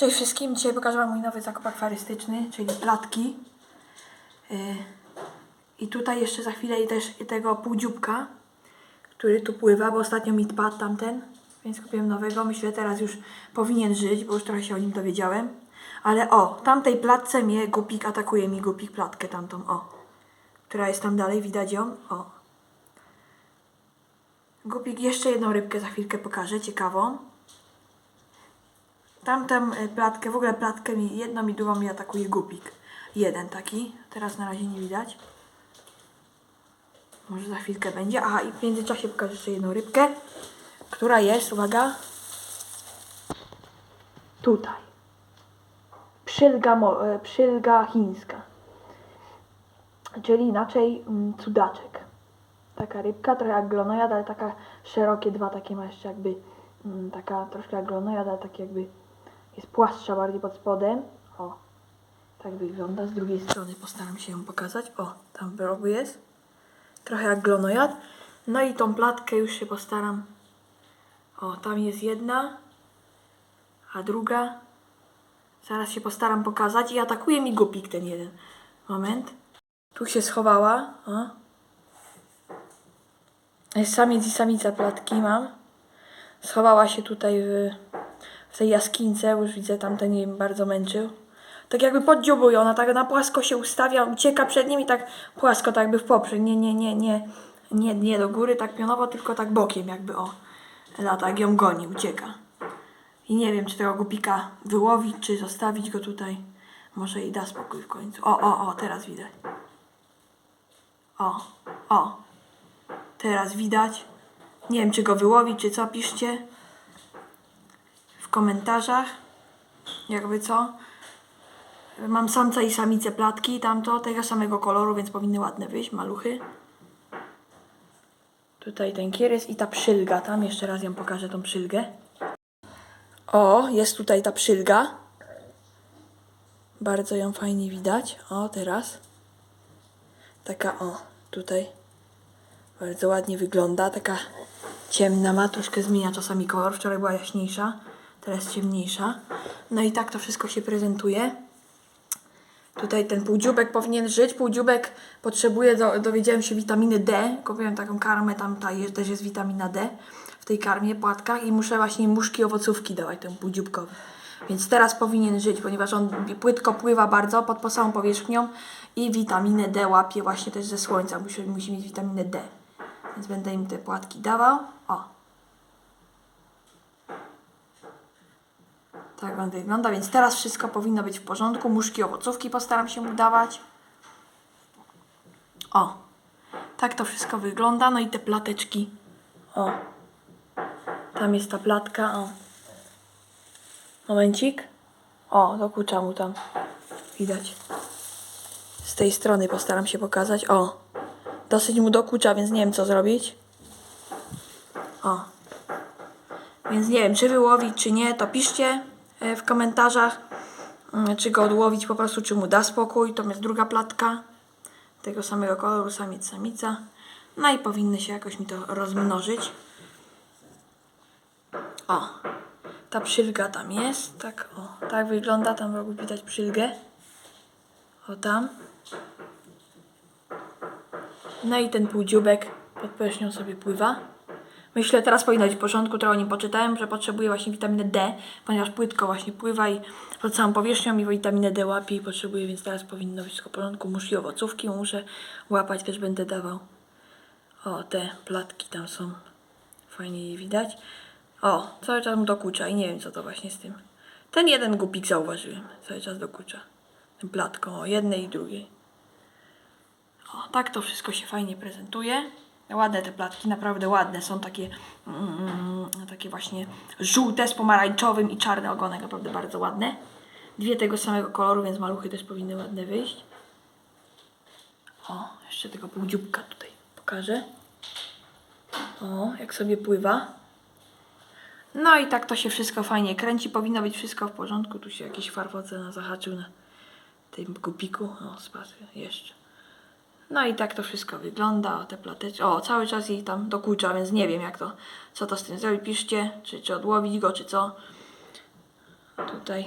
Cześć wszystkim, dzisiaj pokażę Wam mój nowy zakup akwarystyczny, czyli platki. Yy, I tutaj jeszcze za chwilę i też tego półdziubka, który tu pływa, bo ostatnio mi padł tamten, więc kupiłem nowego. Myślę, teraz już powinien żyć, bo już trochę się o nim dowiedziałem. Ale o, tamtej platce mnie gupik atakuje mi gupik platkę tamtą, o. Która jest tam dalej, widać ją, o. Gupik jeszcze jedną rybkę za chwilkę pokażę, ciekawą. Tamtą y, platkę, w ogóle platkę mi, jedną i drugą mi atakuje gupik. Jeden taki, teraz na razie nie widać. Może za chwilkę będzie. Aha, i w międzyczasie pokażę jeszcze jedną rybkę, która jest, uwaga, tutaj. Przylga, e, przylga chińska. Czyli inaczej mm, cudaczek. Taka rybka, trochę jak glonojad, ale taka szerokie dwa takie ma jeszcze jakby, mm, taka troszkę jak glonojad, ale takie jakby jest płastsza bardziej pod spodem. O, tak wygląda. Z drugiej strony postaram się ją pokazać. O, tam w rogu jest. Trochę jak glonojad. No i tą platkę już się postaram. O, tam jest jedna, a druga. Zaraz się postaram pokazać i atakuje mi gupik ten jeden. Moment. Tu się schowała. O. Samiec i samica platki mam. Schowała się tutaj w, w tej jaskinice, już widzę tamten jej bardzo męczył. Tak jakby poddziobuje, ona tak na płasko się ustawia, ucieka przed nim i tak płasko, tak jakby w poprzek. Nie, nie, nie, nie, nie, nie do góry, tak pionowo, tylko tak bokiem jakby o. Lata, jak ją goni, ucieka. I nie wiem, czy tego gupika wyłowić, czy zostawić go tutaj. Może i da spokój w końcu. O, o, o, teraz widać. O, o. Teraz widać. Nie wiem, czy go wyłowić, czy co. Piszcie komentarzach. Jakby co. Mam samca i samicę platki, tamto tego samego koloru, więc powinny ładne wyjść, maluchy. Tutaj ten kieres i ta przylga. Tam jeszcze raz ją pokażę, tą przylgę. O, jest tutaj ta przylga. Bardzo ją fajnie widać. O, teraz. Taka, o, tutaj. Bardzo ładnie wygląda. Taka ciemna ma, troszkę zmienia czasami kolor. Wczoraj była jaśniejsza, teraz ciemniejsza. No i tak to wszystko się prezentuje. Tutaj ten półdziubek powinien żyć. Półdziubek potrzebuje, do, dowiedziałem się, witaminy D. Kupiłem taką karmę, tam ta jest, też jest witamina D w tej karmie, płatkach i muszę właśnie muszki owocówki dawać temu półdziubkowi. Więc teraz powinien żyć, ponieważ on płytko pływa bardzo pod po samą powierzchnią i witaminę D łapie właśnie też ze słońca. Musi, musi mieć witaminę D. Więc będę im te płatki dawał. O. Tak on wygląda, więc teraz wszystko powinno być w porządku. Muszki owocówki postaram się mu dawać. O. Tak to wszystko wygląda. No i te plateczki. O. Tam jest ta platka. O. Momencik. O, dokucza mu tam. Widać. Z tej strony postaram się pokazać. O. Dosyć mu dokucza, więc nie wiem co zrobić. O. Więc nie wiem, czy wyłowić, czy nie, to piszcie w komentarzach. Mm, Czy go odłowić po prostu, czy mu da spokój. To jest druga platka. Tego samego koloru, samiec, samica. No i powinny się jakoś mi to rozmnożyć. O, ta przylga tam jest. Tak, o, tak wygląda. Tam w rogu widać przylgę. O, tam. No i ten półdziubek pod powierzchnią sobie pływa. Myślę, teraz powinno być w porządku, trochę o nim poczytałem, że potrzebuje właśnie witaminy D, ponieważ płytko właśnie pływa i pod całą powierzchnią i witaminę D łapie i potrzebuje, więc teraz powinno być wszystko w porządku. Muszę i owocówki muszę łapać, też będę dawał. O, te platki tam są. Fajnie je widać. O, cały czas mu dokucza i nie wiem co to właśnie z tym. Ten jeden gupik zauważyłem. Cały czas dokucza. Tym platką, o jednej i drugiej. O, tak to wszystko się fajnie prezentuje. Ładne te platki, naprawdę ładne. Są takie, mm, takie właśnie żółte z pomarańczowym i czarny ogonek, naprawdę bardzo ładne. Dwie tego samego koloru, więc maluchy też powinny ładne wyjść. O, jeszcze tego półdziubka tutaj pokażę. O, jak sobie pływa. No i tak to się wszystko fajnie kręci. Powinno być wszystko w porządku. Tu się jakiś farfocena zahaczył na tym kupiku. O, spadł jeszcze. No i tak to wszystko wygląda, o te plateczki. O, cały czas jej tam dokucza, więc nie wiem jak to, co to z tym zrobić. Piszcie, czy, czy odłowić go, czy co. Tutaj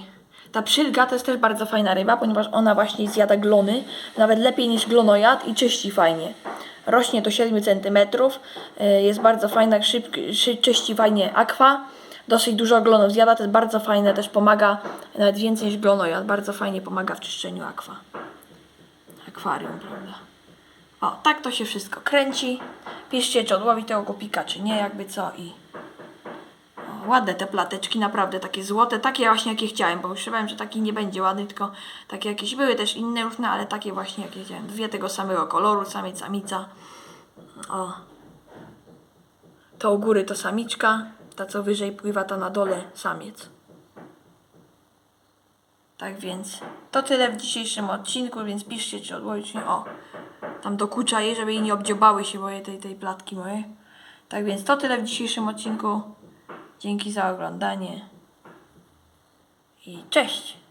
Ta przylga to jest też bardzo fajna ryba, ponieważ ona właśnie zjada glony, nawet lepiej niż glonojad i czyści fajnie. Rośnie do 7 cm, jest bardzo fajna, szybko, szy, czyści fajnie akwa, dosyć dużo glonów zjada, to jest bardzo fajne, też pomaga nawet więcej niż glonojad, bardzo fajnie pomaga w czyszczeniu akwa. Akwarium, prawda? O, tak to się wszystko kręci. Piszcie, czy odłowi tego kupika, czy nie, jakby co i... O, ładne te plateczki, naprawdę takie złote, takie właśnie jakie chciałem, bo myślałem, że taki nie będzie ładny, tylko takie jakieś były też inne różne, ale takie właśnie jakie chciałem. Dwie tego samego koloru, samiec, samica. O. To u góry to samiczka, ta co wyżej pływa, ta na dole samiec. Tak więc to tyle w dzisiejszym odcinku, więc piszcie, czy odłożyć. O, tam dokucza jej, żeby jej nie obdziobały się moje tej, tej platki moje. Tak więc to tyle w dzisiejszym odcinku. Dzięki za oglądanie. I cześć!